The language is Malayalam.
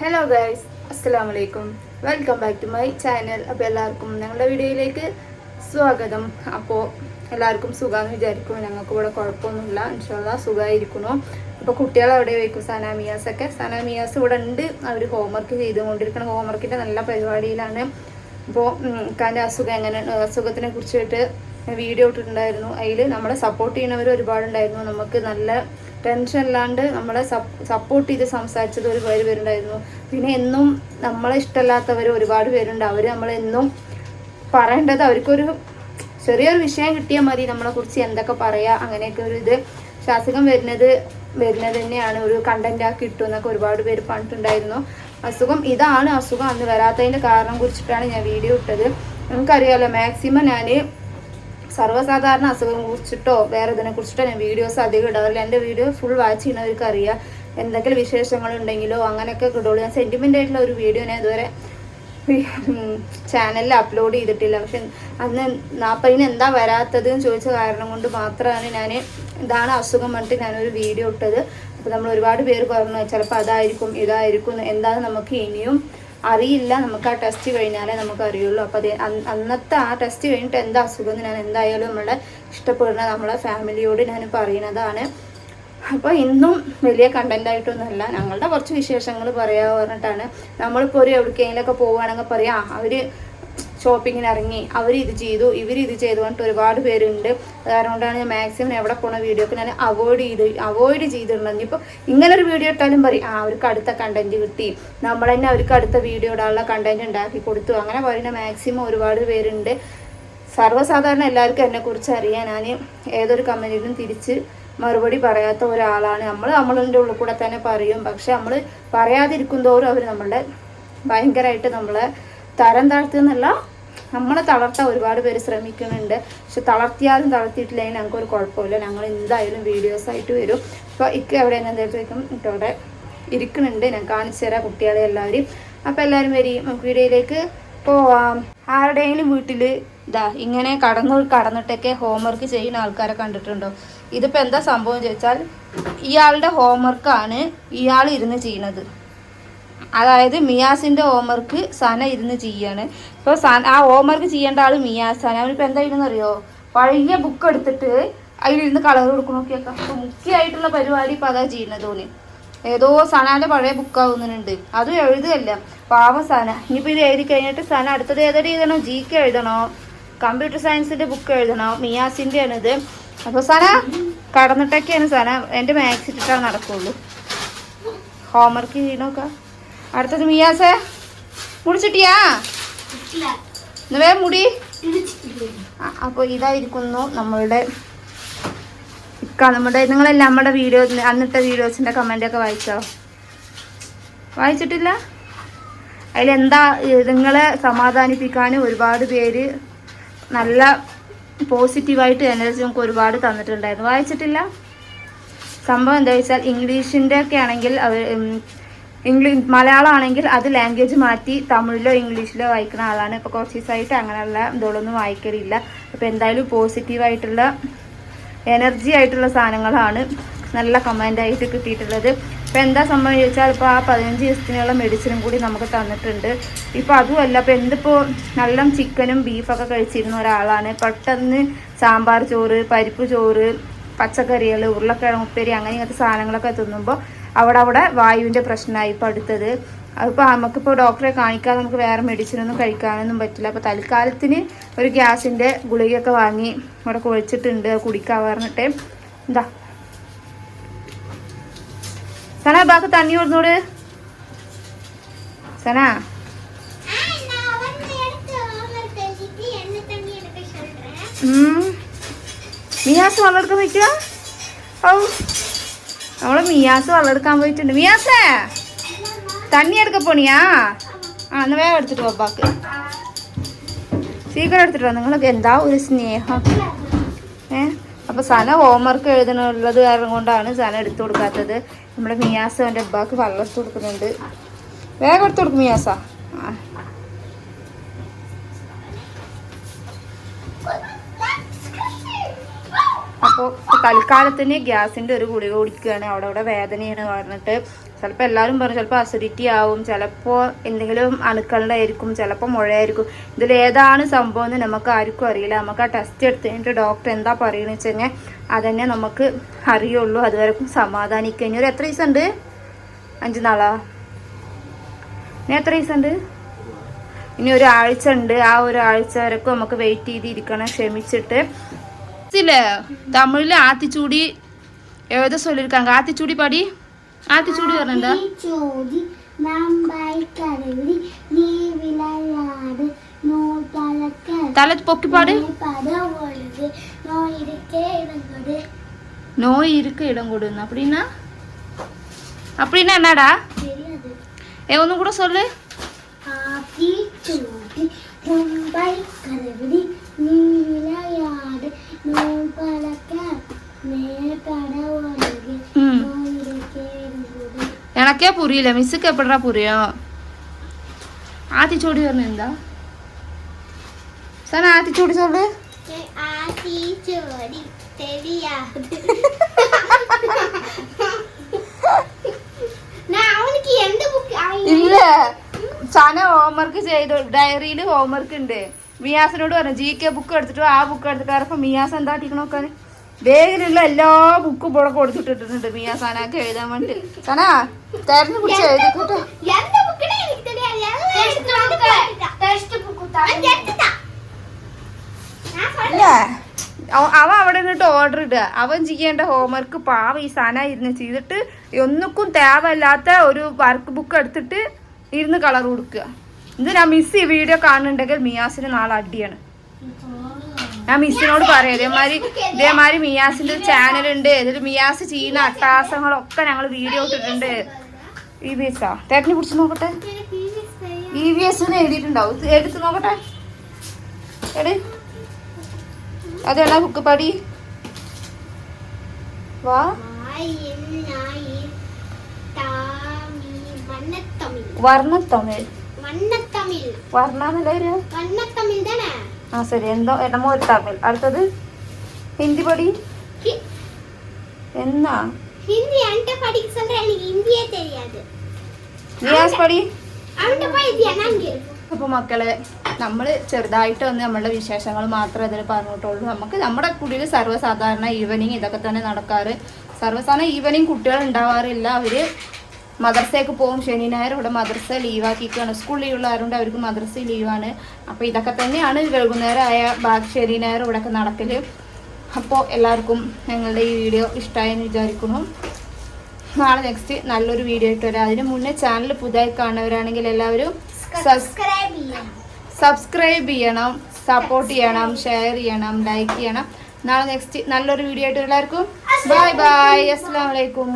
ഹലോ ഗൈസ് അസ്സാം വലൈക്കും welcome back to my channel അപ്പോൾ എല്ലാവർക്കും ഞങ്ങളുടെ വീഡിയോയിലേക്ക് സ്വാഗതം. അപ്പോൾ എല്ലാവർക്കും സുഖമെന്ന് വിചാരിക്കും ഞങ്ങൾക്ക് ഇവിടെ കുഴപ്പമൊന്നുമില്ല. ഇൻഷാല്ല സുഖമായിരിക്കുന്നു അപ്പോൾ കുട്ടികൾ അവിടെ വയ്ക്കും സനാമിയാസൊക്കെ സനാമിയാസ് ഇവിടെ ഉണ്ട്. അവർ ഹോംവർക്ക് ചെയ്തുകൊണ്ടിരിക്കണം. ഹോംവർക്കിന്റെ നല്ല പരിപാടിയിലാണ്. അപ്പോൾ കാന്റെ അസുഖം എങ്ങനെ അസുഖത്തിനെ കുറിച്ചിട്ട് വീഡിയോ ഇട്ടിട്ടുണ്ടായിരുന്നു. അതിൽ നമ്മളെ സപ്പോർട്ട് ചെയ്യുന്നവർ ഒരുപാടുണ്ടായിരുന്നു. നമുക്ക് നല്ല ടെൻഷൻ ഇല്ലാണ്ട് നമ്മളെ സപ്പോർട്ട് ചെയ്ത് സംസാരിച്ചത് ഒരുപാട് പേര് പേരുണ്ടായിരുന്നു. പിന്നെ എന്നും നമ്മളെ ഇഷ്ടമല്ലാത്തവർ ഒരുപാട് പേരുണ്ട്. അവർ നമ്മളെന്നും പറയേണ്ടത് അവർക്കൊരു ചെറിയൊരു വിഷയം കിട്ടിയാൽ മതി. നമ്മളെ കുറിച്ച് എന്തൊക്കെ പറയാ അങ്ങനെയൊക്കെ ഒരു ഇത്. ശാസകം വരുന്നത് വരുന്നത് തന്നെയാണ്. ഒരു കണ്ടന്റ് ആക്കി ഇട്ടു എന്നൊക്കെ ഒരുപാട് പേര് പറഞ്ഞിട്ടുണ്ടായിരുന്നു. അസുഖം ഇതാണ് അസുഖം അന്ന് വരാത്തതിന്റെ കാരണം കുറിച്ചിട്ടാണ് ഞാൻ വീഡിയോ ഇട്ടത്. നമുക്കറിയാമല്ലോ മാക്സിമം ഞാൻ സർവസാധാരണ അസുഖം കുറിച്ചിട്ടോ വേറെ ഇതിനെ കുറിച്ചിട്ടോ ഞാൻ വീഡിയോസ് അധികം ഇടാറില്ല. എന്റെ വീഡിയോ ഫുൾ വാച്ച് ചെയ്യുന്നവർക്ക് അറിയാം. എന്തെങ്കിലും വിശേഷങ്ങൾ ഉണ്ടെങ്കിലോ അങ്ങനെയൊക്കെ കിട്ടുള്ളൂ ഞാൻ സെന്റിമെന്റ് ആയിട്ടുള്ള ഒരു വീഡിയോ ഞാൻ ഇതുവരെ ചാനലിൽ അപ്ലോഡ് ചെയ്തിട്ടില്ല. പക്ഷെ അന്ന് നാൽപ്പതിന് എന്താ വരാത്തത് എന്ന് ചോദിച്ച കാരണം കൊണ്ട് മാത്രമാണ് ഞാൻ ഇതാണ് അസുഖം പറഞ്ഞിട്ട് ഞാനൊരു വീഡിയോ ഇട്ടത്. അപ്പോൾ നമ്മൾ ഒരുപാട് പേര് പറഞ്ഞു ചിലപ്പോൾ അതായിരിക്കും ഇതായിരിക്കും എന്താണ് നമുക്ക് ഇനിയും അറിയില്ല. നമുക്ക് ആ ടെസ്റ്റ് കഴിഞ്ഞാലേ നമുക്ക് അറിയുള്ളൂ. അപ്പോൾ അത് അന്നത്തെ ആ ടെസ്റ്റ് കഴിഞ്ഞിട്ട് എന്താ അസുഖം ഞാൻ എന്തായാലും നമ്മളെ ഇഷ്ടപ്പെടുന്ന നമ്മളെ ഫാമിലിയോട് ഞാൻ പറയുന്നതാണ്. അപ്പോൾ ഇന്നും വലിയ കണ്ടന്റ് ആയിട്ടൊന്നുമല്ല. ഞങ്ങളുടെ കുറച്ച് വിശേഷങ്ങൾ പറയാ പറഞ്ഞിട്ടാണ്. നമ്മളിപ്പോൾ ഒരു എവിടേക്കെങ്കിലൊക്കെ പോവുകയാണെങ്കിൽ പറയാം അവർ ഷോപ്പിങ്ങിന് ഇറങ്ങി അവർ ഇത് ചെയ്തു ഇവർ ഇത് ചെയ്തു പറഞ്ഞിട്ട് ഒരുപാട് പേരുണ്ട്. അതുകൊണ്ടാണ് കൊണ്ടാണ് ഞാൻ മാക്സിമം എവിടെ പോണ വീഡിയോക്ക് ഞാൻ അവോയ്ഡ് ചെയ്ത് അവോയ്ഡ് ചെയ്തിട്ടുണ്ടെങ്കിൽ ഇപ്പോൾ ഇങ്ങനെ ഒരു വീഡിയോ ഇട്ടാലും പറയും ആ അവർക്ക് അടുത്ത കണ്ടന്റ് കിട്ടി. നമ്മൾ തന്നെ അവർക്ക് അടുത്ത വീഡിയോ ഇടാനുള്ള കണ്ടന്റ് ഉണ്ടാക്കി കൊടുത്തു. അങ്ങനെ പറയുന്ന മാക്സിമം ഒരുപാട് പേരുണ്ട്. സർവസാധാരണ എല്ലാവർക്കും എന്നെക്കുറിച്ച് അറിയാൻ ഞാൻ ഏതൊരു കമ്പനിയിലും തിരിച്ച് മറുപടി പറയാത്ത ഒരാളാണ്. നമ്മൾ നമ്മളിന്റെ ഉള്ളിൽ കൂടെ തന്നെ പറയും. പക്ഷെ നമ്മൾ പറയാതിരിക്കും തോറും അവർ നമ്മളുടെ ഭയങ്കരമായിട്ട് നമ്മളെ തരം താഴ്ത്തുന്നല്ല നമ്മളെ തളർത്താൻ ഒരുപാട് പേര് ശ്രമിക്കുന്നുണ്ട്. പക്ഷെ തളർത്തിയാലും തളർത്തിയിട്ടില്ലെങ്കിൽ ഞങ്ങൾക്ക് ഒരു കുഴപ്പമില്ല. ഞങ്ങൾ എന്തായാലും വീഡിയോസ് ആയിട്ട് വരും. അപ്പോൾ ഇക്ക് എവിടെ എന്തായാലും ഇട്ടോടെ ഇരിക്കുന്നുണ്ട്. ഞാൻ കാണിച്ചു തരാം കുട്ടികളെ എല്ലാവരും അപ്പോൾ എല്ലാവരും വരി. നമുക്ക് വീഡിയോയിലേക്ക് പോവാം. ആരുടെയെങ്കിലും വീട്ടിൽ ഇതാ ഇങ്ങനെ കടന്നു കടന്നിട്ടൊക്കെ ഹോംവർക്ക് ചെയ്യുന്ന ആൾക്കാരെ കണ്ടിട്ടുണ്ടോ? ഇതിപ്പോൾ എന്താ സംഭവം ചോദിച്ചാൽ ഇയാളുടെ ഹോംവർക്കാണ് ഇയാൾ ഇരുന്ന് ചെയ്യുന്നത്. അതായത് മിയാസിന്റെ ഹോംവർക്ക് സന ഇരുന്ന് ചെയ്യാണ്. ഇപ്പോൾ സന ആ ഹോംവർക്ക് ചെയ്യേണ്ട ആൾ മിയാസാണ് അവനിപ്പോൾ എന്താ ഇരുന്നറിയോ പഴയ ബുക്ക് എടുത്തിട്ട് അതിലിരുന്ന് കളർ കൊടുക്കണം. നോക്കിയേക്കാം അപ്പോൾ മുഖ്യമായിട്ടുള്ള പരിപാടി ഇപ്പോൾ അതാ ചെയ്യുന്നത് തോന്നി ഏതോ സനാന്റെ പഴയ ബുക്കാവുന്നുണ്ട് അതും എഴുതുകയല്ല. പാവം സന. ഇനിയിപ്പോൾ ഇത് എഴുതി കഴിഞ്ഞിട്ട് സന അടുത്തത് ഏതൊരു എഴുതണോ? ജി കെ എഴുതണോ? കമ്പ്യൂട്ടർ സയൻസിന്റെ ബുക്ക് എഴുതണോ? മിയാസിന്റെ ആണ് ഇത് അപ്പോൾ സന കടന്നിട്ടൊക്കെയാണ് സന. എന്റെ മാത്സ് ഇട്ടിട്ടാണ് നടക്കുള്ളൂ. ഹോംവർക്ക് ചെയ്യണോക്ക അടുത്തത് மியாச. മുടിച്ചിട്ടിയാ ഇന്ന് വേഗം മുടി അപ്പോൾ ഇതായിരിക്കുന്നു നമ്മളുടെ ഇക്ക നമ്മുടെ നിങ്ങളെല്ലാം നമ്മുടെ വീഡിയോ അന്നത്തെ വീഡിയോസിന്റെ കമന്റൊക്കെ വായിച്ചോ? വായിച്ചിട്ടില്ല? അതിലെന്താ നിങ്ങളെ സമാധാനിപ്പിക്കാനും ഒരുപാട് പേര് നല്ല പോസിറ്റീവായിട്ട് എനർജി നമുക്ക് ഒരുപാട് തന്നിട്ടുണ്ടായിരുന്നു. വായിച്ചിട്ടില്ല? സംഭവം എന്താ വെച്ചാൽ ഇംഗ്ലീഷിന്റെ ഒക്കെ ആണെങ്കിൽ അവർ ഇംഗ്ലീഷ് മലയാളം ആണെങ്കിൽ അത് ലാംഗ്വേജ് മാറ്റി തമിഴിലോ ഇംഗ്ലീഷിലോ വായിക്കുന്ന ആളാണ്. ഇപ്പോൾ കുറച്ച് ദിവസമായിട്ട് അങ്ങനെയുള്ള ഇതുകളൊന്നും വായിക്കലില്ല. അപ്പോൾ എന്തായാലും പോസിറ്റീവായിട്ടുള്ള എനർജി ആയിട്ടുള്ള സാധനങ്ങളാണ് നല്ല കമന്റായിട്ട് കിട്ടിയിട്ടുള്ളത്. ഇപ്പോൾ എന്താ സംഭവം ചോദിച്ചാൽ ഇപ്പോൾ ആ പതിനഞ്ച് ദിവസത്തിനുള്ള മെഡിസിനും കൂടി നമുക്ക് തന്നിട്ടുണ്ട്. ഇപ്പോൾ അതുമല്ല ഇപ്പോൾ എന്തിപ്പോൾ നല്ല ചിക്കനും ബീഫൊക്കെ കഴിച്ചിരുന്ന ഒരാളാണ്. പെട്ടെന്ന് സാമ്പാർ ചോറ് പരിപ്പ് ചോറ് പച്ചക്കറികൾ ഉരുളക്കിഴങ്ങ് ഉപ്പേരി അങ്ങനെ ഇങ്ങനത്തെ സാധനങ്ങളൊക്കെ തിന്നുമ്പോൾ അവിടെ അവിടെ വായുവിന്റെ പ്രശ്നമായി ഇപ്പോൾ അടുത്തത് അതിപ്പോൾ നമുക്കിപ്പോൾ ഡോക്ടറെ കാണിക്കാതെ നമുക്ക് വേറെ മെഡിസിനൊന്നും കഴിക്കാനൊന്നും പറ്റില്ല. അപ്പോൾ തൽക്കാലത്തിന് ഒരു ഗ്യാസിന്റെ ഗുളികയൊക്കെ വാങ്ങി അവിടെ കുഴിച്ചിട്ടുണ്ട്. കുടിക്കാൻ പറഞ്ഞിട്ട്. എന്താ സന ബാക്ക് തണ്ണി കൊടുന്നോട്. സന. നീ മിയാസ് വളർക്കാൻ പോയിക്കാ ഔ. നമ്മൾ മിയാസ് വളർക്കാൻ പോയിട്ടുണ്ട്. മിയാസേ തണ്ണി എടുക്ക പോണിയാ? ആ എന്നാ വേഗം എടുത്തിട്ട് പപ്പാക്ക് സീക്കിരം എടുത്തിട്ട് വാ. നിങ്ങൾക്ക് എന്താ ഒരു സ്നേഹം? ഏ? അപ്പൊ സന ഹോംവർക്ക് എഴുതണുള്ളത് കാരണം കൊണ്ടാണ് സന എടുത്തു കൊടുക്കാത്തത്. നമ്മുടെ മിയാസ് അവന്റെ അബ്ബാക്ക് വെള്ളം എടുത്ത് കൊടുക്കുന്നുണ്ട്. വേഗം എടുത്തു കൊടുക്കും മിയാസ ആ അപ്പോൾ തൽക്കാലത്തിന് ഗ്യാസിന്റെ ഒരു ഗുളിക കുടിക്കുകയാണ്. അവിടെ അവിടെ വേദനയാണ് പറഞ്ഞിട്ട്. ചിലപ്പോൾ എല്ലാവരും പറഞ്ഞു ചിലപ്പോൾ അസിഡിറ്റി ആവും ചിലപ്പോൾ എന്തെങ്കിലും അണുക്കളുടെയായിരിക്കും ചിലപ്പോൾ മുഴയായിരിക്കും. ഇതിൽ ഏതാണ് സംഭവം എന്ന് നമുക്ക് ആർക്കും അറിയില്ല. നമുക്ക് ആ ടെസ്റ്റ് എടുത്ത് കഴിഞ്ഞിട്ട് ഡോക്ടർ എന്താ പറയുന്നത് വെച്ച് കഴിഞ്ഞാൽ അതന്നെ നമുക്ക് അറിയുള്ളൂ. അതുവരെക്കും സമാധാനിക്കുക. ഒരു എത്ര ദിവസം ഉണ്ട് അഞ്ച് നാളാ? ഇനി എത്ര ദിവസം ഉണ്ട് ഇനി ഒരാഴ്ച ഉണ്ട്. ആ ഒരാഴ്ച വരെക്കും നമുക്ക് വെയിറ്റ് ചെയ്തിരിക്കണം ക്ഷമിച്ചിട്ട്. இல்லை தமிழில் ஆத்திச்சூடி எழுத சொல்லியிருக்காங்க. ஆத்திச்சூடி பாடி. ஆத்திச்சூடி வரண்டா தலை பொக்கி பாடு. நோய் இருக்க இடம் கொடு. அப்படின்னா? அப்படின்னா என்னடா? ஏ ஒன்று கூட சொல்லு. ஆத்தி சூடி எனக்கே புரியல மிஸ்ஸுக்கு எப்படிடா புரியும் ஆத்திச்சூடி வரணும் இருந்தா சார் ஆத்திச்சூடி சொல்லு ஆத்தி சோடி தெரியாது நான் அவனுக்கு எந்த புக் ഇല്ല സന ഹോംവർക്ക് ചെയ്തു ഡയറിയിൽ ഹോംവർക്ക് ഉണ്ട് മിയാസിനോട് പറഞ്ഞു ജി കെ ബുക്ക് എടുത്തിട്ട് ആ ബുക്ക് എടുത്തിട്ട് പറഞ്ഞപ്പോൾ മിയാസ് എന്താ നോക്കാൻ വേഗിലുള്ള എല്ലാ ബുക്കും ഇവിടെ കൊടുത്തിട്ടിട്ടുണ്ട് മിയാ എഴുതാൻ വേണ്ടി. സനാ തെരഞ്ഞു പിടിച്ച് എഴുതിക്കൂട്ടോ അവിടെ നിന്നിട്ട് ഓർഡർ ഇടുക. അവൻ ചെയ്യേണ്ട ഹോംവർക്ക് പാവ ഈ സന ഇരുന്ന് ചെയ്തിട്ട് ഒന്നുക്കും തേവല്ലാത്ത ഒരു വർക്ക് ബുക്ക് എടുത്തിട്ട് ഇരുന്ന് കളർ കൊടുക്കുക. എന്തിനാ മിസ് ഈ വീഡിയോ കാണുന്നുണ്ടെങ്കിൽ മിയാസിന് നാളെ അടിയാണ്. ഞാൻ മിസ്സിനോട് പറയാം ഇതേമാതിരി ഇതേമാതിരി മിയാസിന്റെ ചാനലുണ്ട് ഇതിൽ മിയാസ് ചെയ്യുന്ന അട്ടാസങ്ങളൊക്കെ ഞങ്ങൾ വീഡിയോ ഇട്ടിട്ടുണ്ട്. ഇ വി എസ് ആ. തേക്കിനെ കുറിച്ച് നോക്കട്ടെ. ഇ വി എസ് എഴുതിയിട്ടുണ്ടാവും. എടുത്ത് നോക്കട്ടെ. എടി. അതെല്ലാം കുക്കുപടി വാ. വർണത്തമിഴ്. വർണത്തമിഴ് വർണ്ണന്നല്ലേ ഒരു வண்ணத்தமிழ் தானே ആ ശരി എന്തോ എടമോ ഒരു തമിഴ് അടുത്തത് ഹിന്ദി പടി ஹி- എന്നാ ஹிந்தி என்கிட்ட படிக்க சொல்ற எனக்கு ஹிந்தியே தெரியாது നിയാസ് പടി அவன்கிட்ட போய் இது என்னன்னு கேளு. അപ്പോൾ മക്കളെ നമ്മൾ ചെറുതായിട്ട് ഒന്ന് നമ്മളുടെ വിശേഷങ്ങൾ മാത്രമേ ഇതിൽ പറഞ്ഞിട്ടുള്ളൂ നമുക്ക് നമ്മുടെ കുടിയിൽ സർവ്വസാധാരണ ഈവനിങ് ഇതൊക്കെ തന്നെ നടക്കാറ് സർവ്വസാധാരണ ഈവനിങ് കുട്ടികൾ ഉണ്ടാവാറില്ല അവർ മദർസയ്ക്ക് പോകും. ശനി ഞായർ ഇവിടെ മദർസ ലീവാക്കിക്കാണ് സ്കൂൾ ലീവുള്ള ആരുണ്ട് അവർക്ക് മദർസ ലീവാണ് അപ്പോൾ ഇതൊക്കെ തന്നെയാണ് വൈകുന്നേരം ആയ ബാക്കി ശനി ഞായർ ഇവിടെയൊക്കെ നടക്കൽ അപ്പോൾ എല്ലാവർക്കും ഞങ്ങളുടെ ഈ വീഡിയോ ഇഷ്ടമായെന്ന് വിചാരിക്കുന്നു. നാളെ നെക്സ്റ്റ് നല്ലൊരു വീഡിയോ ആയിട്ട് വരാം. അതിന് മുന്നേ ചാനൽ പുതുതായി കാണുന്നവരാണെങ്കിൽ എല്ലാവരും. സബ്സ്ക്രൈബ് ചെയ്യണം സപ്പോർട്ട് ചെയ്യണം ഷെയർ ചെയ്യണം ലൈക്ക് ചെയ്യണം. നാളെ നെക്സ്റ്റ് നല്ലൊരു വീഡിയോ ആയിട്ട് എല്ലാവർക്കും. ബൈ ബൈ അസ്സാം വലൈക്കും